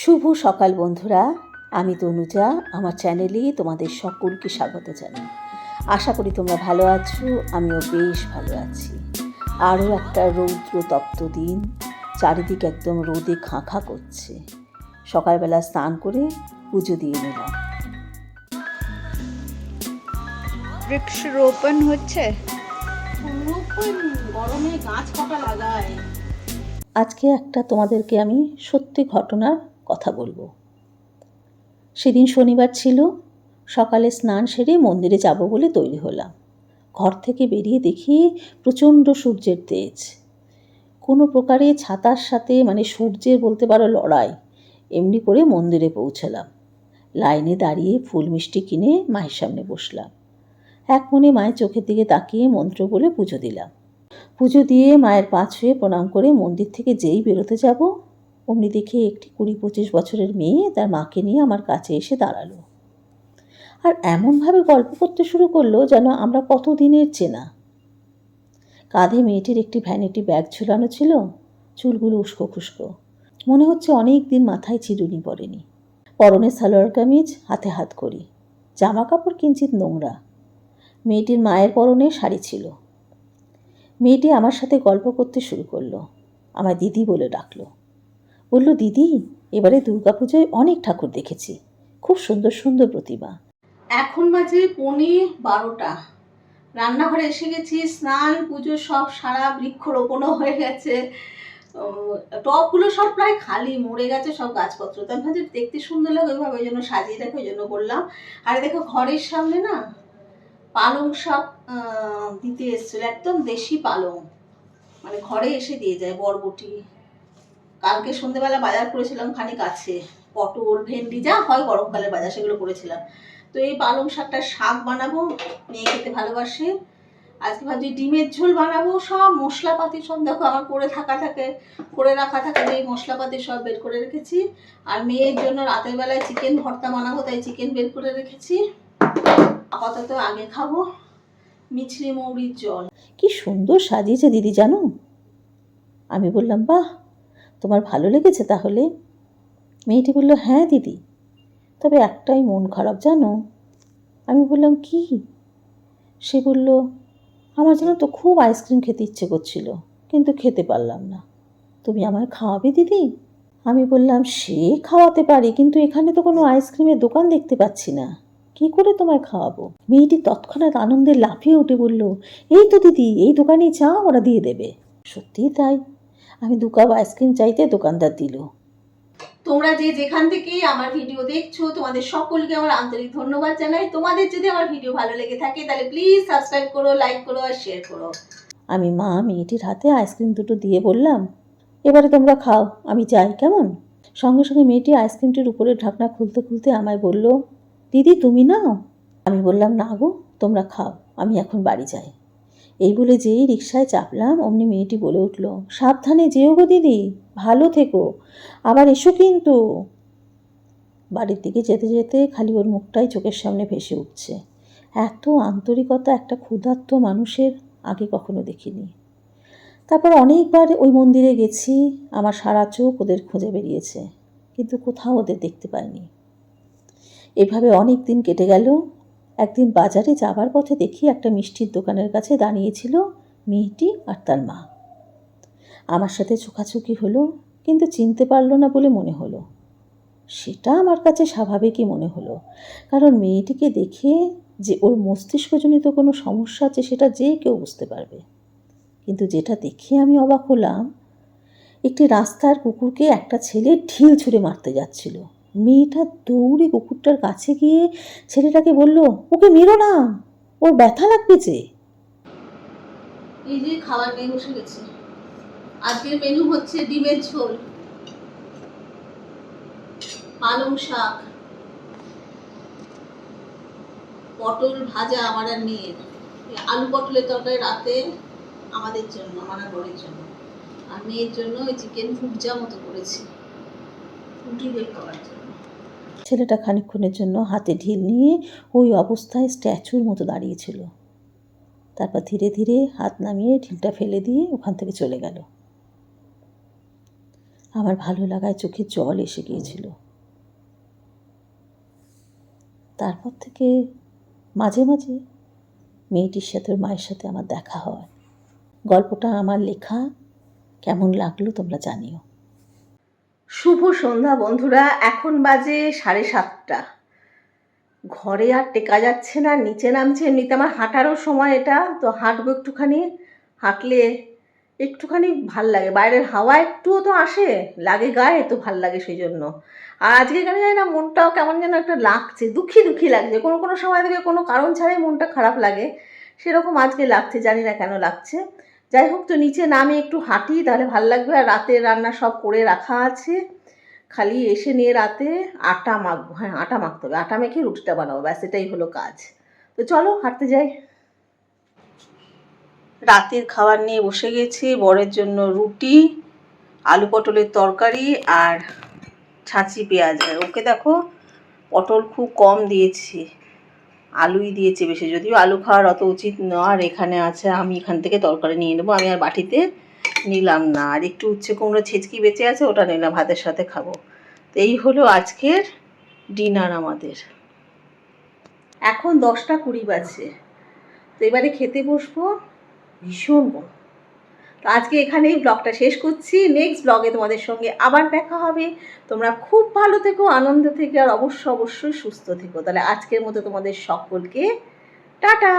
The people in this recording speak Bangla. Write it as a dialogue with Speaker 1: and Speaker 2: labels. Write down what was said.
Speaker 1: শুভ সকাল বন্ধুরা। আমি তনুজা আমার চ্যানেলে তোমাদের সকলকে স্বাগত জানাই। আশা করি তোমরা ভালো আছো আমিও বেশ ভালো আছি। আরও একটা রৌদ্র তপ্ত দিন চারিদিক একদম রোদে খাঁ খাঁ করছে। সকালবেলা স্নান করে পুজো দিয়ে নিলাম।
Speaker 2: বৃক্ষরোপণ হচ্ছে?
Speaker 1: গরমে গাছ কটা লাগায়? আজকে একটা তোমাদেরকে আমি সত্যি ঘটনার কথা বলব। সেদিন শনিবার ছিল, সকালে স্নান সেরে মন্দিরে যাব বলে তৈরি হলাম। ঘর থেকে বেরিয়ে দেখি প্রচণ্ড সূর্যের তেজ। কোনো প্রকারে ছাতার সাথে মানে সূর্যের বলতে পারো লড়াই, এমনি করে মন্দিরে পৌঁছালাম। লাইনে দাঁড়িয়ে ফুল মিষ্টি কিনে মায়ের সামনে বসলাম। এক মনে মায়ের চোখের দিকে তাকিয়ে মন্ত্র বলে পুজো দিলাম। পুজো দিয়ে মায়ের পা ছুঁয়ে প্রণাম করে মন্দির থেকে যেই বেরোতে যাব অমনি দেখে একটি কুড়ি পঁচিশ বছরের মেয়ে তার মাকে নিয়ে আমার কাছে এসে দাঁড়াল। আর এমনভাবে গল্প করতে শুরু করল যেন আমরা কত দিনের চেনা। কাঁধে মেয়েটির একটি ভ্যানিটি ব্যাগ ঝুলানো ছিল, চুলগুলো উস্কো খুস্কো। মনে হচ্ছে অনেক দিন মাথায় চিরুনি পড়েনি। পরনে সালোয়ার কামিজ, হাতে হাত করি জামা কাপড় কিঞ্চিত নোংরা। মেয়েটির মায়ের পরনে শাড়ি ছিল। মেয়েটি আমার সাথে গল্প করতে শুরু করল আমার দিদি বলে ডাকলো। বলল দিদি এবারে দুর্গাপুজোয় অনেক ঠাকুর দেখেছি। খুব সুন্দর সুন্দর প্রতিমা।
Speaker 3: এখন বাজে পনে বারোটা। রান্নাঘরে এসে গেছি স্নান পুজো সব সারা বৃক্ষরোপণও হয়ে গেছে। উম, টবগুলো সব প্রায় খালি মরে গেছে সব গাছপত্র। তো আমি দেখতে সুন্দর লাগে ওইভাবে ওই জন্য সাজিয়ে রাখো ওই জন্য বললাম। আর দেখো ঘরের সামনে না পালং আহ, দিতে এসেছিল একদম দেশি পালং। মানে ঘরে এসে দিয়ে যায় বরবটি কালকে সন্ধেবেলা বাজার করেছিলাম খানিক আছে পটল, ভেন্ডি, যা হয় গরমকালের বাজার সেগুলো করেছিলাম। তো এই পালং শাকটা শাক বানাবো, মেয়ে খেতে ভালোবাসে। আজকে ভাবছি ডিমের ঝোল বানাবো, সব মশলাপাতি সব দেখো আমার করে থাকা থাকে করে রাখা থাকে, যে মশলাপাতি সব বের করে রেখেছি। আর মেয়ের জন্য রাতের বেলায় চিকেন ভর্তা বানাবো, তাই চিকেন বের করে রেখেছি। আপাতত আগে খাব মিছরি মৌরির জল।
Speaker 1: কি সুন্দর সাজিয়েছে দিদি, জানো? আমি বললাম, বাহ তোমার ভালো লেগেছে তাহলে? মেয়েটি বলল হ্যাঁ দিদি। তবে একটাই মন খারাপ, জানো? আমি বললাম, কি? সে বলল, আমার যেন তো খুব আইসক্রিম খেতে ইচ্ছে করছিল, কিন্তু খেতে পারলাম না। তুমি আমায় খাওয়াবে দিদি? আমি বললাম, সে খাওয়াতে পারি, কিন্তু এখানে তো কোনো আইসক্রিমের দোকান দেখতে পাচ্ছি না। কি করে তোমায় খাওয়াবো? মেয়েটি তৎক্ষণাৎ আনন্দে লাফিয়ে উঠে বলল, এই তো দিদি, এই দোকানেই চা ওরা দিয়ে দেবে। সত্যিই তাই। আমি দু কাপ আইসক্রিম চাইতে দোকানদার দিল।
Speaker 3: তোমরা যে যেখান থেকেই আমার ভিডিও দেখছ তোমাদের সকলকে আমার আন্তরিক ধন্যবাদ জানাই। তোমাদের যদি আমার ভিডিও ভালো লেগে থাকে তাহলে প্লিজ সাবস্ক্রাইব করো লাইক করো আর শেয়ার করো।
Speaker 1: আমি মা মেয়েটির হাতে আইসক্রিম দুটো দিয়ে বললাম এবারে তোমরা খাও আমি যাই কেমন? সঙ্গে সঙ্গে মেয়েটি আইসক্রিমটির উপরে ঢাকনা খুলতে খুলতে আমায় বলল দিদি তুমি নাও? আমি বললাম না গো তোমরা খাও আমি এখন বাড়ি যাই। এই বলে যেই রিক্সায় চাপলাম, অমনি মেয়েটি বলে উঠল, সাবধানে যেও গো দিদি, ভালো থেকো। আবার এসো কিন্তু। বাড়ির দিকে যেতে যেতে খালি ওর মুখটাই চোখের সামনে ভেসে উঠছে। এত আন্তরিকতা একটা ক্ষুধার্ত মানুষের আগে কখনো দেখিনি। তারপর অনেকবার ওই মন্দিরে গেছি, আমার সারা চোখ ওদের খুঁজে বেরিয়েছে, কিন্তু কোথাও ওদের দেখতে পাইনি। এভাবে অনেক দিন কেটে গেল একদিন বাজারে যাবার পথে দেখি একটা মিষ্টির দোকানের কাছে দাঁড়িয়েছিল মেয়েটি আর তার মা। আমার সাথে চোখাচোখি হলো, কিন্তু চিনতে পারল না বলে মনে হলো। সেটা আমার কাছে স্বাভাবিকই মনে হলো, কারণ মেয়েটিকে দেখে যে ওর মস্তিষ্কজনিত কোনো সমস্যা আছে সেটা যে কেউ বুঝতে পারবে। কিন্তু যেটা দেখে আমি অবাক হলাম, একটি রাস্তার কুকুরকে একটা ছেলে ঢিল ছুঁড়ে মারতে যাচ্ছিল। মেয়েটা দৌড়ে কুকুরটার কাছে গিয়ে ছেলেটাকে বলল, ওকে মেরো না, ওর ব্যথা লাগবে যে।
Speaker 3: এই যে খাবার নিয়ে বসে গেছি। আজকের মেনু হচ্ছে ডিমের ঝোল। পালং শাক। পটল ভাজা আমার আর মেয়ের। আলু পটলের তরকারি রাতে আমাদের জন্য, আমার বরের জন্য। আর মেয়ের জন্য ওই চিকেন ভুবজা মতো করেছি। রুটি দিয়ে খাওয়ার জন্য।
Speaker 1: ছেলেটা খানিকক্ষণের জন্য হাতে ঢিল নিয়ে ওই অবস্থায় স্ট্যাচুর মতো দাঁড়িয়েছিল তারপর ধীরে ধীরে হাত নামিয়ে ঢিলটা ফেলে দিয়ে ওখান থেকে চলে গেল। আমার ভালো লাগায় চোখে জল এসে গিয়েছিল। তারপর থেকে মাঝে মাঝে মেয়েটির সাথে ওর মায়ের সাথে আমার দেখা হয়। গল্পটা, আমার লেখা কেমন লাগল তোমরা জানিও।
Speaker 3: শুভ সন্ধ্যা বন্ধুরা, এখন বাজে সাড়ে সাতটা। ঘরে আর টেকা যাচ্ছে না, নিচে নামছে, এমনিতে আমার হাঁটারও সময় এটা, তো হাঁটবো একটুখানি। হাঁটলে একটুখানি ভালো লাগে, বাইরের হাওয়া একটুও তো আসে, লাগে গায়ে তো ভালো লাগে সেই জন্য আর আজকে এখানে জানি না, মনটাও কেমন যেন একটা লাগছে, দুঃখী দুঃখী লাগছে, কোনো কোনো সময় থেকে কোনো কারণ ছাড়াই মনটা খারাপ লাগে, সেরকম আজকে লাগছে, জানি না কেন লাগছে। যাই হোক, তো নিচে নামে একটু হাঁটি, তাহলে ভালো লাগবে, আর রাতের রান্না সব করে রাখা আছে। খালি এসে নিয়ে রাতে আটা মাখবো হ্যাঁ আটা মাখতে হবে। আটা মেখে রুটিটা বানাবো, ব্যাস, এটাই হলো কাজ। তো চলো, হাঁটতে যাই। রাতের খাবার নিয়ে বসে গেছি, বরের জন্য রুটি, আলু পটলের তরকারি আর ছাঁচি পেঁয়াজ। আর ওকে দেখো, পটল খুব কম দিয়েছি, আলুই দিয়েছে বেশি। যদিও আলু খাওয়ার অত উচিত নয়, আর এখানে আছে, আমি এখান থেকে তরকারি নিয়ে নেব, আমি আর বাটিতে নিলাম না। আর একটু উচ্ছে কুমড়ো ছেচকি বেঁচে আছে, ওটা নিলাম, ভাতের সাথে খাব। তো এই হলো আজকের ডিনার আমাদের। এখন দশটা কুড়ি বাজে তো এবারে খেতে বসবো ভীষণ। তো আজকে এখানেই ব্লগটা শেষ করছি। নেক্সট ব্লগে তোমাদের সঙ্গে আবার দেখা হবে। তোমরা খুব ভালো থেকো, আনন্দ থেকে, আর অবশ্য অবশ্যই সুস্থ থেকো। তাহলে আজকের মতো তোমাদের সকলকে টাটা!